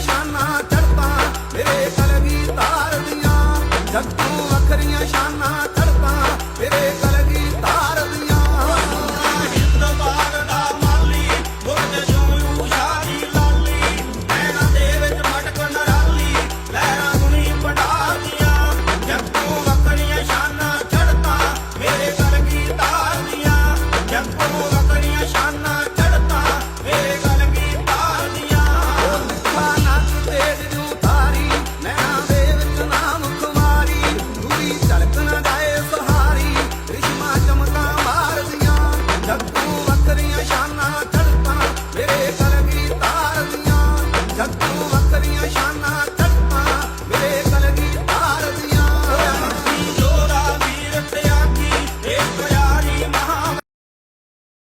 ਸ਼ਾਨਾਂ ਚੜਤਾ ਮੇਰੇ ਕਲਗੀ ਤਾਰਦੀਆਂ ਜੱਟੂ ਵੱਖਰੀਆਂ ਸ਼ਾਨਾਂ जगतों बकरियाँ शाना चलता मेरे घर की तारियाँ जगतों